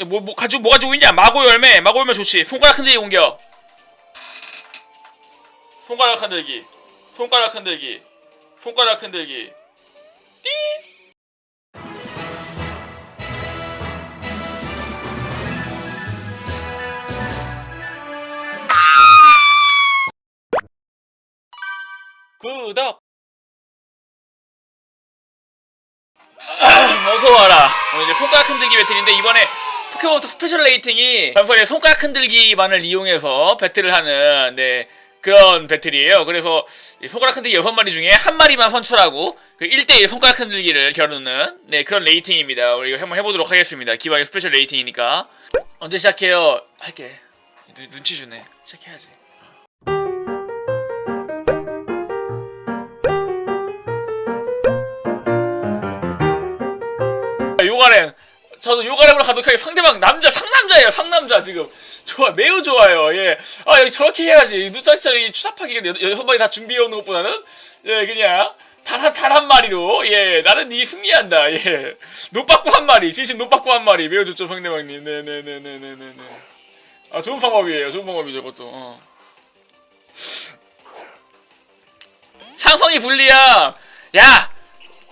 야, 뭐, 뭐 가지고 뭐 가지고 있냐? 마고 열매, 마고 열매 좋지. 손가락 흔들기 공격. 손가락 흔들기, 손가락 흔들기, 손가락 흔들기. 손가락 흔들기 배틀인데 이번에 포켓몬스터 스페셜 레이팅이 전설의 손가락 흔들기만을 이용해서 배틀을 하는 네 그런 배틀이에요. 그래서 이 손가락 흔들기 6마리 중에 한 마리만 선출하고 그 1대1 손가락 흔들기를 겨루는 네 그런 레이팅입니다. 우리 이거 한번 해보도록 하겠습니다. 기왕에 스페셜 레이팅이니까 언제 시작해요? 할게. 눈, 눈치 주네. 시작해야지. 요가랭 저도 요가랭으로 가도록 하게 상대방 남자 상남자예요 상남자 지금. 좋아 매우 좋아요. 예아 여기 저렇게 해야지. 눈 진짜 이 추잡하게 여- 여섯 마리 다 준비해 오는 것보다는 예 그냥 단한 마리로 예 나는 이 승리한다 예. 노빠꾸 한 마리 진심 노빠꾸 한 마리. 매우 좋죠 상대방님 네네네네네네. 아 좋은 방법이에요 좋은 방법이죠 그것도. 어. 상성이 불리야. 야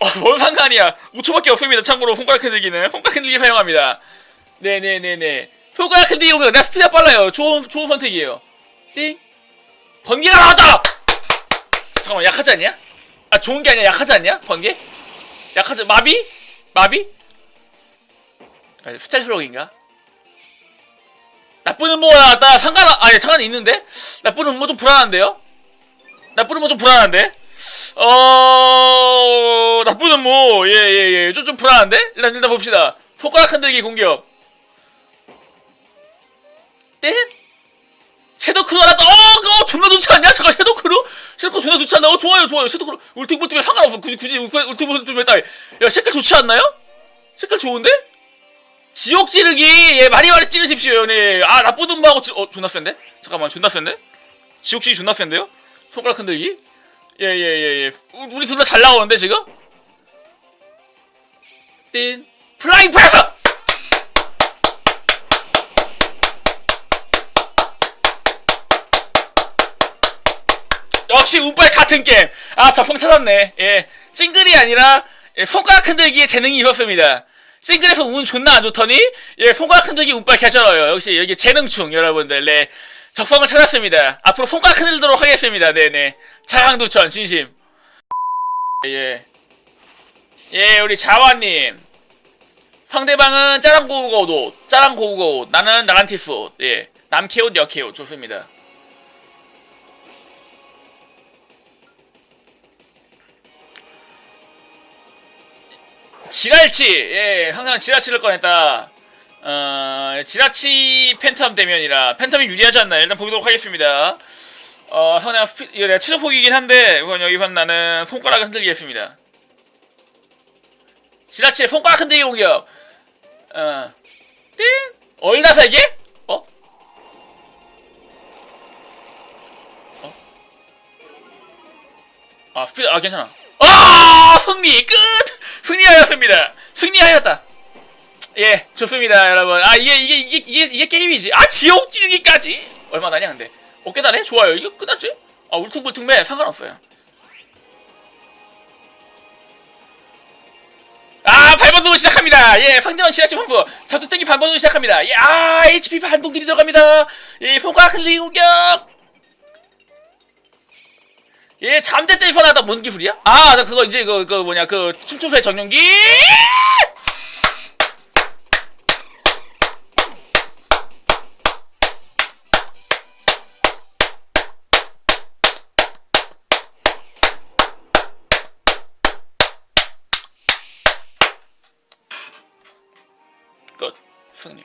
어, 뭔 상관이야. 5초밖에 없습니다. 참고로 손가락 흔들기는 손가락 흔들기 사용합니다. 네네네네. 손가락 흔들기 오면 나 스피드가 빨라요. 좋은 좋은 선택이에요. 띵. 번개가 나왔다. 잠깐만 약하지 않냐? 아 좋은 게 아니야 약하지 않냐? 번개? 약하지 마비? 마비? 아, 스텔스록인가? 나쁜 음모가 나왔다. 상관 아니 상관이 있는데? 나쁜 음모 좀 불안한데요? 나쁜 음모 좀 불안한데? 어 나쁘는 뭐예 예 예. 좀 좀 불안한데? 일단 일단 봅시다. 손가락 흔들기 공격. 땡? 섀도크루 하나 어 그거 존나 좋지 않냐? 잠깐 섀도크루 섀도크루 존나 좋지 않나? 어 좋아요 좋아요. 섀도크루 울퉁불퉁에 상관없어. 굳이 굳이 울퉁불퉁 했다 야 색깔 좋지 않나요? 색깔 좋은데? 지옥 찌르기. 예 많이 많이 찌르십시오 연예 아 뭐하고 찌... 어 존나 센데? 잠깐만 존나 센데? 지옥 찌르기 존나 센데요? 손가락 흔들기 예예 예 예. 우리 둘 다 잘 나오는데 지금? 띵. 플라잉 프레스! 역시 운빨 같은 게임. 아 적성 찾았네. 예. 싱글이 아니라 예, 손가락 흔들기에 재능이 있었습니다. 싱글에서 운 존나 안 좋더니 예 손가락 흔들기 운빨 개쩔어요. 역시 여기 재능충 여러분들. 네 적성을 찾았습니다 앞으로 손가락 흔들도록 하겠습니다 네네 차양두천 진심 예. 예, 우리 자화님. 상대방은 짜랑고우고 옷, 나는 나란티스 옷. 예. 남캐 옷, 여캐 옷. 좋습니다. 지랄치. 예, 항상 지랄치를 꺼냈다. 어, 지라치 팬텀 대면이라 팬텀이 유리하지 않나요? 일단 보도록 하겠습니다. 어, 현행 스피, 이거 내가 최저 폭이긴 한데, 이건 여기선 나는 손가락 흔들기겠습니다. 지라치의 손가락 흔들기 공격. 어, 띵! 얼다사게? 어? 어? 아, 스피드, 아, 괜찮아. 아! 승리! 끝! 승리하였습니다. 승리하였다. 예, 좋습니다, 여러분. 아, 이게, 이게, 이게, 이게, 이게 게임이지. 아, 지옥 찌르기까지? 얼마 나냐, 근데? 어 깨다네? 좋아요. 이거 끝났지? 아, 울퉁불퉁매 상관없어요. 아, 발버둥 시작합니다. 예, 상대방 지라치 환부. 자두땡기 발버둥 시작합니다. 예, 아, HP 반동들이 들어갑니다. 예, 손가락 흔들기 공격. 예, 잠대 때리서 나다 뭔 기술이야? 아, 나 그거 이제 그, 그 뭐냐, 그 춤추수의 정령기. 승리.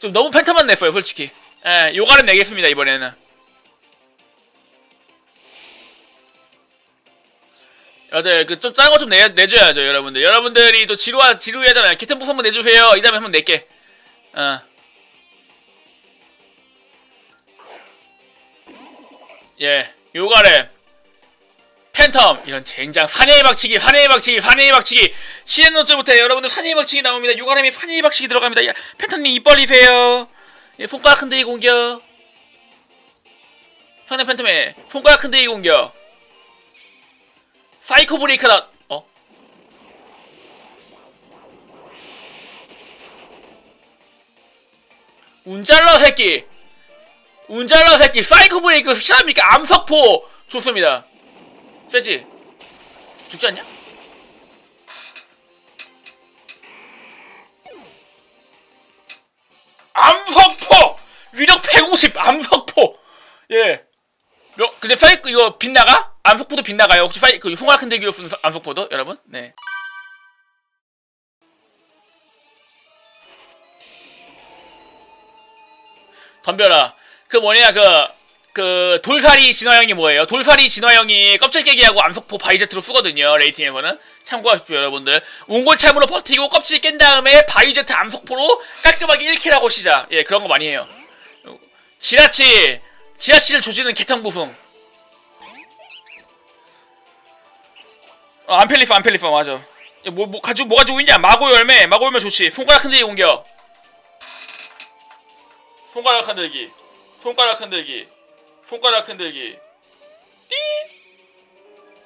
좀 너무 팬텀만 냈어요, 솔직히. 예, 요가는 내겠습니다, 이번에는. 맞아요. 그좀 작은 거좀 내, 내줘야죠, 여러분들. 여러분들이 또 지루하, 지루해하잖아요. 키튼 부스 한번 내주세요. 이 다음에 한번 낼게. 어. 예, 요가래. 팬텀. 이런 젠장 사내의 박치기 사내의 박치기 사내의 박치기. 시즌 노트부터 여러분들 사내의 박치기 나옵니다. 요가람이 사내의 박치기 들어갑니다. 야, 팬텀님 입 벌리세요. 예, 손가락 흔들기 공격. 상대 팬텀의 손가락 흔들기 공격. 사이코 브레이크다 어? 운잘러 새끼. 운잘러 새끼. 사이코 브레이크 실합니까? 암석포. 좋습니다 세지? 죽지 않냐? 암석포! 위력 150 암석포! 예. 몇, 근데 사이코 이거 빗나가? 암석포도 빗나가요. 혹시 사이 그 흉악 흔들기로 쓰는 암석포도? 여러분? 네. 덤벼라. 그 뭐냐 그 그 돌사리 진화형이 뭐예요? 돌사리 진화형이 껍질 깨기하고 암석포 바이제트로 쓰거든요. 레이팅에서는 참고하십시오, 여러분들. 옹골참으로 버티고 껍질 깬 다음에 바이제트 암석포로 깔끔하게 1킬하고 시작. 예, 그런 거 많이 해요. 지라치 지라치를 조지는 개탕 부승. 어, 안펠리프 안펠리프 맞아. 야, 뭐, 뭐 가지고 뭐 가지고 있냐? 마고 열매, 마고 열매 좋지. 손가락 흔들기 공격. 손가락 흔들기. 손가락 흔들기. 손가락 흔들기. 띵.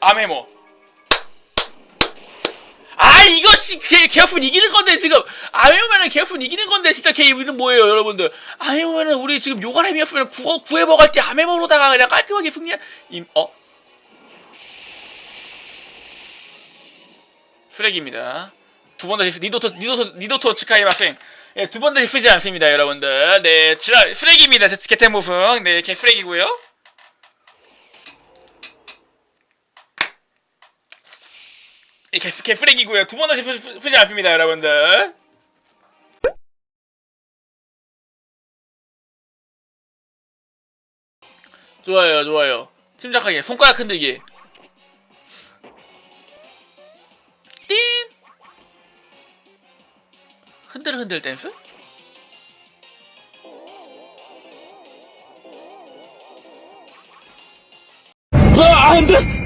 암해모. 아 이것이 개, 개어픈 이기는 건데 지금 아메오면은 개어픈 이기는 건데 진짜 개 이름 뭐예요 여러분들 아메오면은 우리 지금 요가렘이었으면 구워 구해 먹을 때 아메모로다가 그냥 깔끔하게 승리한 임 어? 쓰레기입니다 두 번 다시 니도토 니도토 니도토 츠카이 마생 예, 두 번 다시 쓰지 않습니다 여러분들. 네 지라 쓰레기입니다. 개템무풍 네개 쓰레기고요. 이 개, 개 쓰레기고요. 두 번 다시 쓰, 쓰, 쓰지 않습니다 여러분들. 좋아요 좋아요. 침착하게. 손가락 흔들기 흔들 흔들 댄스? 아, 안 돼!